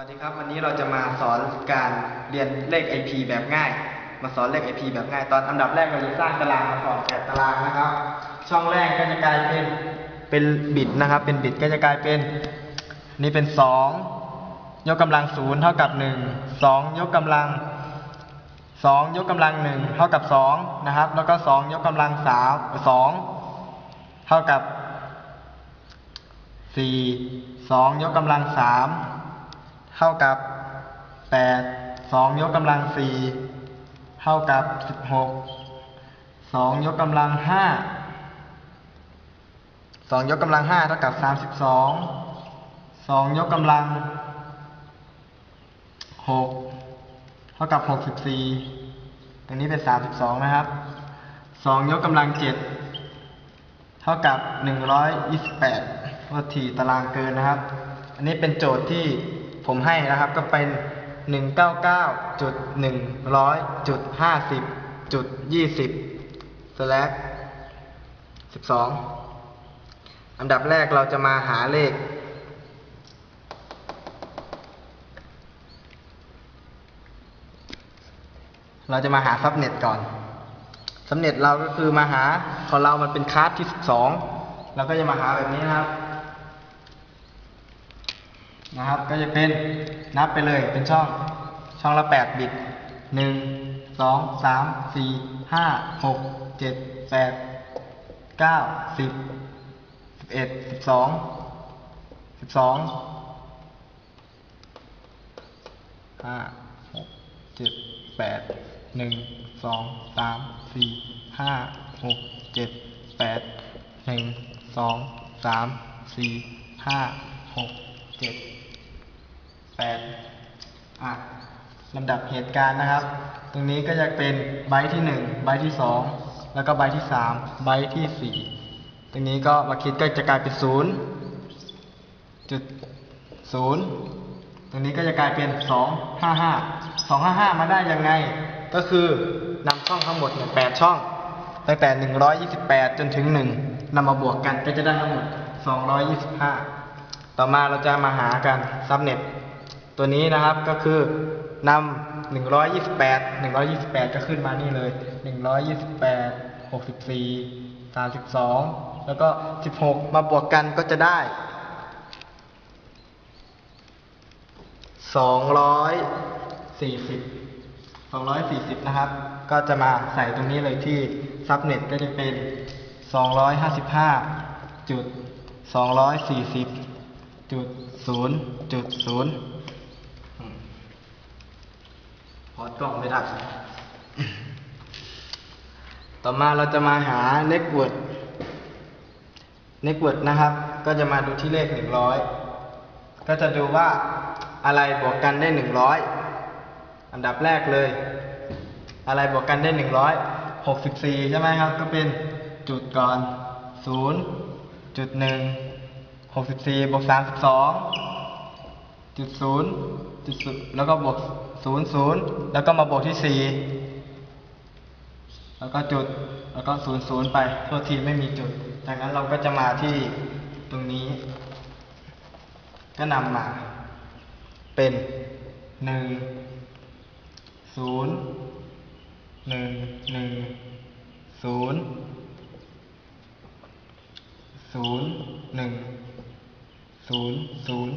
วัสดีครับ วันนี้เราจะมาสอนการเรียนเลข IP แบบง่าย มาสอนเลข IP แบบง่าย ตอนอันดับแรกเราจะสร้างตารางมาก่อนแปดตารางนะครับ ช่องแรกก็จะกลายเป็นเป็นบิตนะครับ เป็นบิตก็จะกลายเป็น นี่เป็นสองยกกำลังศูนย์เท่ากับหนึ่งสองยกกำลังสองยกกำลังหนึ่งเท่ากับสองนะครับ แล้วก็สองยกกำลังสามสองเท่ากับสี่สองยกกำลังสาม เท่ากับแปดสองยกกำลังสี่เท่ากับสิบหกสองยกกำลังห้าสองยกกำลังห้าเท่ากับสามสิบสองสองยกกำลังหกเท่ากับหกสิบสี่ตรงนี้เป็นสามสิบสองนะครับสองยกกำลังเจ็ดเท่ากับหนึ่งร้อยยี่สิบแปดว่าทีตารางเกินนะครับ อันนี้เป็นโจทย์ที่ ผมให้นะครับก็เป็น 199จุด100จุด50จุด20 slash 12 อันดับแรกเราจะมาหาเลข เราจะมาหาซับเน็ตก่อนซับเน็ตเราก็คือมาหาของเรามันเป็นคลาสที่ 12 เราก็จะมาหาแบบนี้นะครับ นะครับ ก็จะเป็นนับไปเลยเป็นช่องช่องละ 8 บิต 1 2 3 4 5 6 7 8 9 10 11 12 12ห้าหกเจ็ดแปดหนึ่งสองสาม สี่ห้าหกเจ็ดแปดอะลำดับเหตุการณ์นะครับ ตรงนี้ก็จะเป็นไบต์ที่หนึ่งไบต์ที่สองแล้วก็ไบต์ที่สามไบต์ที่สี่ตรงนี้ก็มาคิดก็จะกลายเป็นศูนย์จุดศูนย์ตรงนี้ก็จะกลายเป็นสองห้าห้าสองห้าห้ามาได้ยังไง ก็คือนำช่องทั้งหมดเนี่ยแปดช่อง ตั้งแต่หนึ่งร้อยยี่สิบแปดจนถึงหนึ่งนำมาบวกกันก็จะได้ทั้งหมดสองร้อยยี่สิบห้าต่อมาเราจะมาหากันซับเน็ต ตัวนี้นะครับก็คือนำ128 128 ก็ขึ้นมานี่เลย 128 64 32 แล้วก็ 16 มาบวกกันก็จะได้ 240 240 นะครับ ก็จะมาใส่ตรงนี้เลยที่ซับเน็ตก็จะเป็น 255จุด240จุด0จุด0 ดกล้องไม่ได้ต่อมาเราจะมาหาเน็กเวิร์ดเน็กเวิร์ดนะครับ ก็จะมาดูที่เลขหนึ่งร้อยก็จะดูว่าอะไรบวกกันได้หนึ่งร้อยอันดับแรกเลย อะไรบวกกันได้หนึ่งร้อยหกสิบสี่ใช่ไหมครับ ก็เป็นจุดก่อนศูนย์จุดหนึ่งหกสิบสี่บวกสามสิบสองจุดศูนย์ จุดศูนย์แล้วก็บวกศูนย์ศูนย์แล้วก็มาบวกที่สี่แล้วก็จุดแล้วก็ศูนย์ศูนย์ไปโทษทีไม่มีจุดจากนั้นเราก็จะมาที่ตรงนี้ ก็นำมา เป็นหนึ่งศูนย์หนึ่งหนึ่งศูนย์ศูนย์หนึ่งศูนย์ศูนย์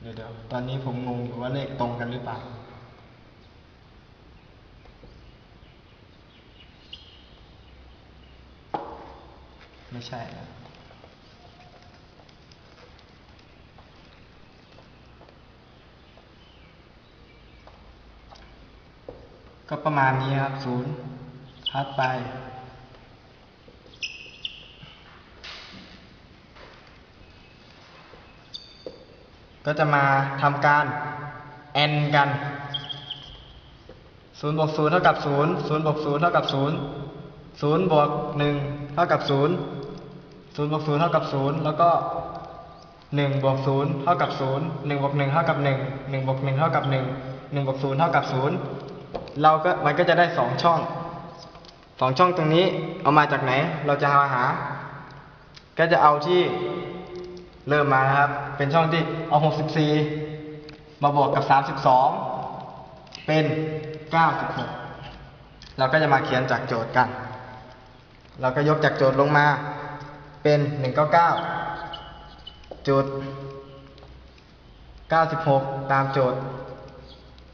เดี๋ยวเดี๋ยวต อนนี้ผมงงอยู่ว่าเลขตรงกันหรือเปล่า ไม่ใช่นะก็ประมาณนี้ครับศูนย์พัดไป ก็จะมาทำการ n กันศูนย์บวกศูนย์เท่ากับศูนย์ศูนย์บวกศูนย์เท่ากับศูนย์ศูนย์บวกหนึ่งเท่ากับศูนย์ศูนย์บวกศูนย์เท่ากับศูนย์แล้วก็หนึ่งบวกศูนย์เท่ากับศูนย์หนึ่งบวกหนึ่งเท่ากับหนึ่งหนึ่งบวกหนึ่งเท่ากับหนึ่งหนึ่งบวกศูนย์เท่ากับศูนย์เราก็มันก็จะได้สองช่องสองช่องตรงนี้เอามาจากไหน เราจะมาหา ก็จะเอาที่ เริ่มมานะครับ เป็นช่องที่เอา 64 มาบวกกับ 32 เป็น 96 เราก็จะมาเขียนจากโจทย์กัน เราก็ยกจากโจทย์ลงมา เป็น 199 จุด 96 ตามโจทย์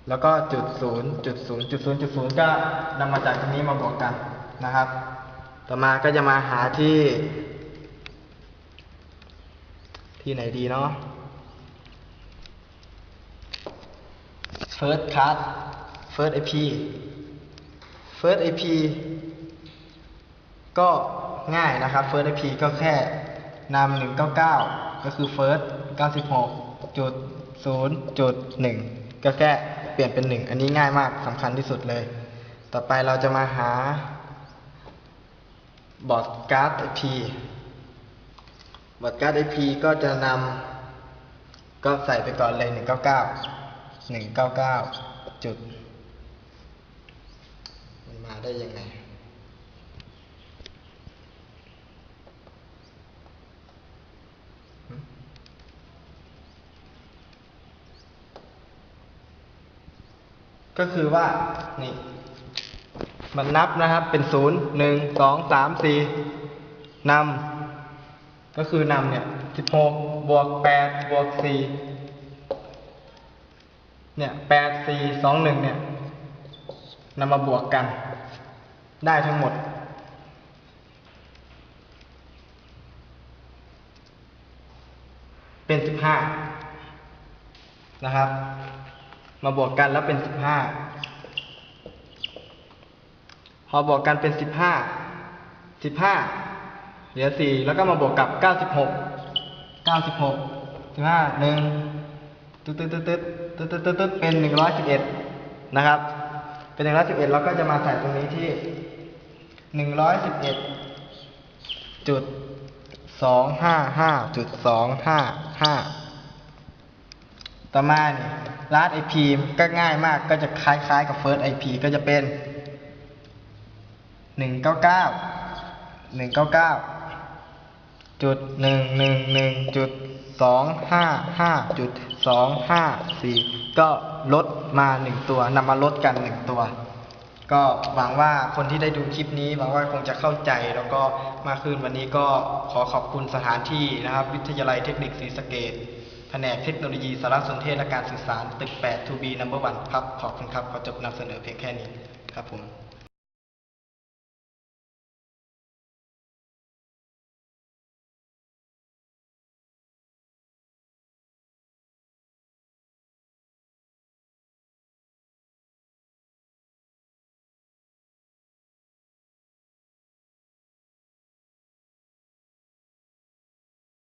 แล้วก็จุดศูนย์จุดศูนย์จุดศูนย์จุดศูนย์ก็นำมาจากตรงนี้มาบวกกันนะครับ ต่อมาก็จะมาหาที่ ที่ไหนดีเนาะ First Card First IP First IP ก็ง่ายนะครับ First IP ก็แค่นำ199 ก็คือ First 96จุด0จุด1ก็แค่เปลี่ยนเป็น 1 อันนี้ง่ายมากสำคัญที่สุดเลย ต่อไปเราจะมาหาบอร์ดการ์ด IP บอร์ดการ์ด IP ก็จะนำก็ใส่ไปก่อนเลย 199 199 จุด มันมาได้ยังไงก็คือว่านี่มันนับนะครับเป็นศูนย์หนึ่งสองสามสี่นำ ก็คือนำเนี่ยสิบหกบวกแปดบวกสี่เนี่ยแปดสี่สองหนึ่งเนี่ยนำมาบวกกัน ได้ทั้งหมด เป็นสิบห้านะครับ มาบวกกันแล้วเป็นสิบห้าพอบวกกันเป็นสิบห้าสิบห้า เหลือสี่แล้วก็มาบวกกับเก้าสิบหกเก้าสิบหกสิบห้าหนึ่งตึ๊ดตึ๊ดตึ๊ดตึ๊ดตึ๊ดตึ๊ดตึ๊ดตึ๊ดเป็นหนึ่งร้อยสิบเอ็ดนะครับ เป็นหนึ่งร้อยสิบเอ็ดเราก็จะมาใส่ตรงนี้ที่หนึ่งร้อยสิบเอ็ดจุดสองห้าห้าจุดสองห้าห้าต่อมาเนี่ยร้าน IP ก็ง่ายมากก็จะคล้ายๆกับ First IP ก็จะเป็น199 199 จุด111จุด255จุด254ก็ลดมา1ตัวนำมาลดกัน1ตัว ก็หวังว่าคนที่ได้ดูคลิปนี้หวังว่าคงจะเข้าใจแล้วก็มากขึ้นวันนี้ก็ขอขอบคุณสถานที่นะครับ วิทยาลัยเทคนิคศรีสะเกษแผนกเทคโนโลยีสารสนเทศและการสื่อสารตึก8 2B Number 1ครับ ขอบคุณครับ ขอจบนำเสนอเพียงแค่นี้ครับผม